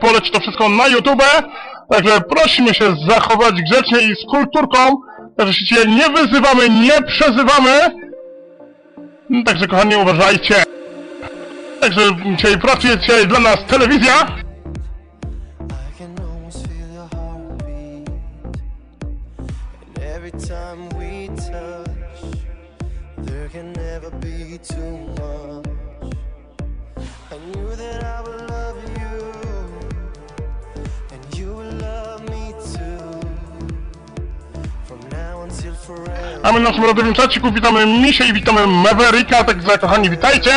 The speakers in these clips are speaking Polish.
poleci to wszystko na YouTube. Także prosimy się zachować grzecznie i z kulturką. Także się nie wyzywamy, nie przezywamy. Także kochani uważajcie. Także dzisiaj pracuje dzisiaj dla nas telewizja. Every time we touch, there can never be too much. A my na naszym rodowym czaciku witamy Misie i witamy Mavericka. Także kochani witajcie.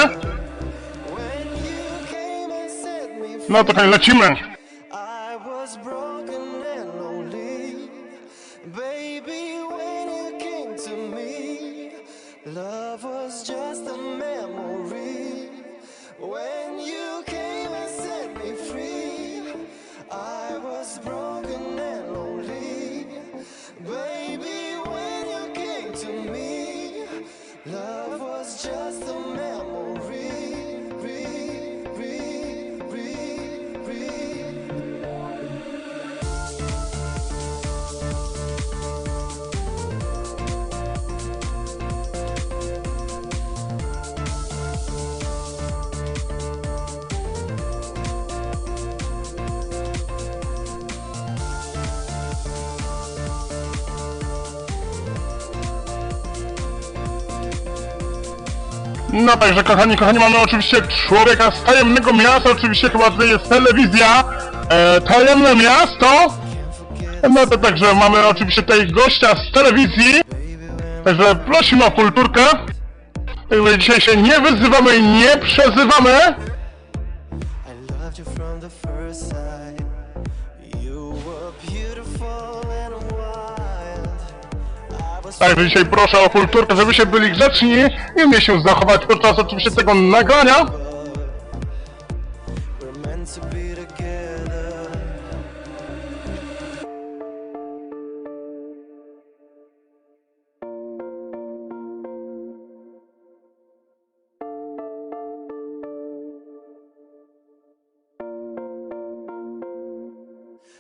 No to kochani lecimy. Broken No także kochani, kochani, mamy oczywiście człowieka z tajemnego miasta, oczywiście chyba tutaj jest telewizja, e, tajemne miasto. No to także mamy oczywiście tutaj gościa z telewizji, także prosimy o kulturkę. Także dzisiaj się nie wyzywamy nie przezywamy. Także dzisiaj proszę o kulturkę, żebyście byli grzeczni i umieli się zachować podczas oczywiście tego nagrania.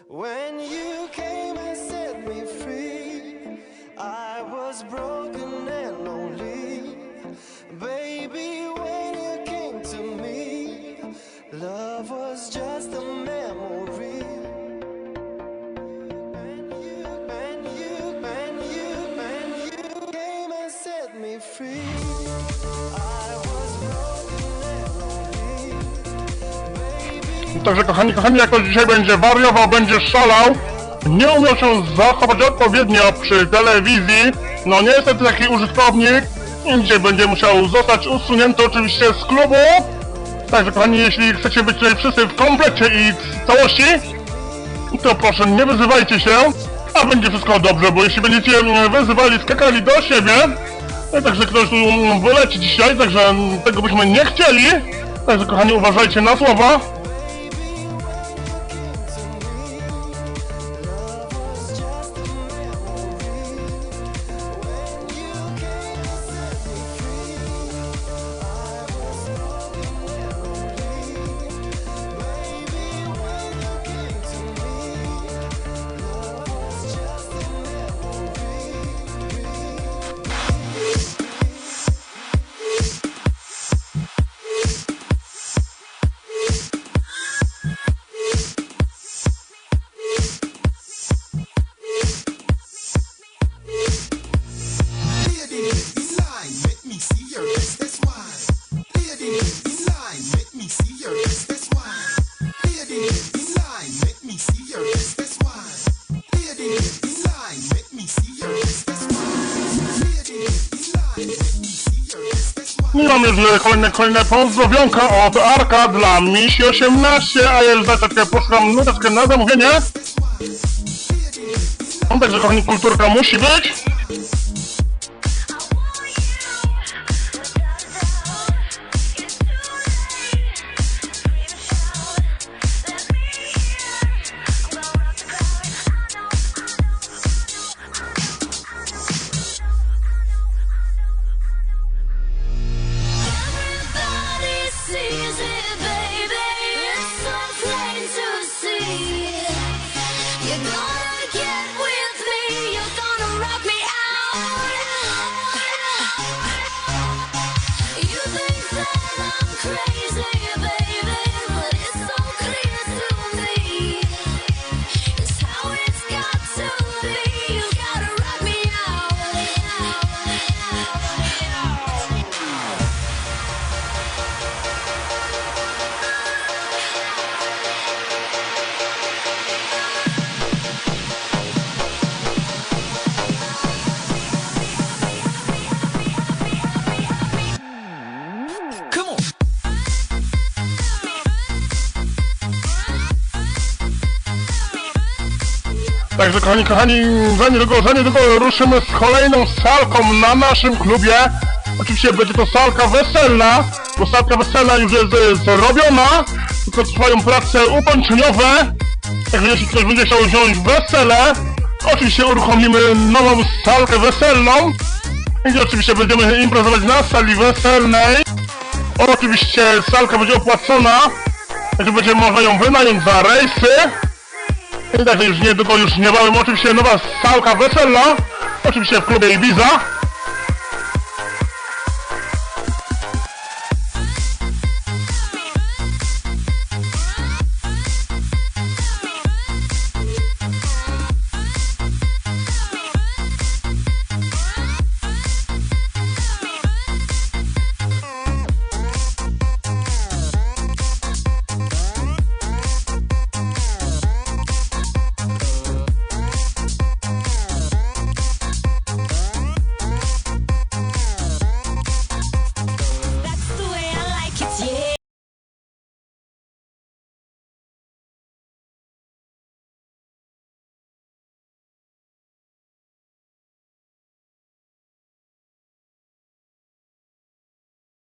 When broken and lonely. Baby, when you came to me, love was just a memory. When you, when you, when you, when you came and set me free, and Także kochani, kochani, jako dzisiaj będzie wariował, będzie szalał, nie umiał się zachować odpowiednio przy telewizji, no niestety taki użytkownik dzisiaj będzie musiał zostać usunięty oczywiście z klubu. Także kochani, jeśli chcecie być tutaj wszyscy w komplecie i w całości, to proszę nie wyzywajcie się, a będzie wszystko dobrze, bo jeśli będziecie wyzywali, skakali do siebie, no, także ktoś tu mm, wyleci dzisiaj, także tego byśmy nie chcieli. Także kochani, uważajcie na słowa. Mamy już kolejne, kolejne pozdrowionka od Arka dla Misi 18, a ja za chwilkę poszukam nuteczkę na zamówienie. No, także kochani, kulturka musi być. Także kochani, kochani, za niedługo, za niedługo ruszymy z kolejną salką na naszym klubie. Oczywiście będzie to salka weselna, bo salka weselna już jest e, zrobiona, tylko trwają prace ukończeniowe. Także jeśli ktoś będzie chciał wziąć wesele, oczywiście uruchomimy nową salkę weselną, gdzie oczywiście będziemy imprezować na sali weselnej. Oczywiście salka będzie opłacona, także będzie można ją wynająć za rejsy. I także już niedługo, już niebawem oczywiście nowa salka weselna, oczywiście w klubie Ibiza.